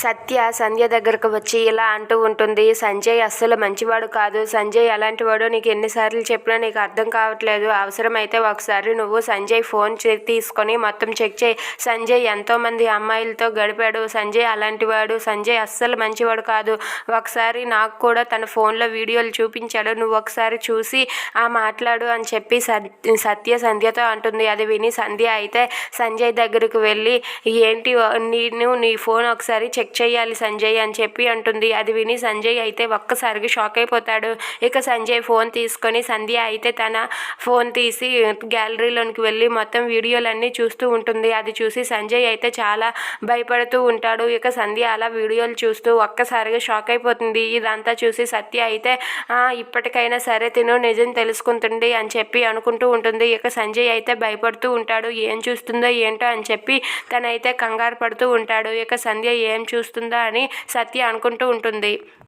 సత్య సంధ్య దగ్గరకు వచ్చి ఇలా అంటూ ఉంటుంది సంజయ్ అస్సలు మంచివాడు కాదు. సంజయ్ అలాంటి వాడు నీకు ఎన్నిసార్లు చెప్పినా నీకు అర్థం కావట్లేదు. అవసరమైతే ఒకసారి నువ్వు సంజయ్ ఫోన్ తీసుకొని మొత్తం చెక్ చేయి. సంజయ్ ఎంతోమంది అమ్మాయిలతో గడిపాడు. సంజయ్ అలాంటి వాడు. సంజయ్ అస్సలు మంచివాడు కాదు. ఒకసారి నాకు కూడా తన ఫోన్లో వీడియోలు చూపించాడు. నువ్వు ఒకసారి చూసి ఆ మాట్లాడు అని చెప్పి సత్య సంధ్యతో అంటుంది. అది విని సంధ్య అయితే సంజయ్ దగ్గరకు వెళ్ళి ఏంటి నేను నీ ఫోన్ ఒకసారి చెక్ చెక్ చేయాలి సంజయ్ అని చెప్పి అంటుంది. అది విని సంజయ్ అయితే ఒక్కసారిగా షాక్ అయిపోతాడు. ఇక సంజయ్ ఫోన్ తీసుకొని సంధ్య అయితే తన ఫోన్ తీసి గ్యాలరీలోనికి వెళ్ళి మొత్తం వీడియోలన్నీ చూస్తూ ఉంటుంది. అది చూసి సంజయ్ అయితే చాలా భయపడుతూ ఉంటాడు. ఇక సంధ్య అలా వీడియోలు చూస్తూ ఒక్కసారిగా షాక్ అయిపోతుంది. ఇదంతా చూసి సత్య అయితే ఇప్పటికైనా సరే తిను నిజం తెలుసుకుంటుంది అని చెప్పి అనుకుంటూ ఉంటుంది. ఇక సంజయ్ అయితే భయపడుతూ ఉంటాడు. ఏం చూస్తుందో ఏంటో అని చెప్పి తనైతే కంగారు పడుతూ ఉంటాడు. ఇక సంధ్య ఏం చూ చూస్తుందా అని సత్య అనుకుంటూ ఉంటుంది.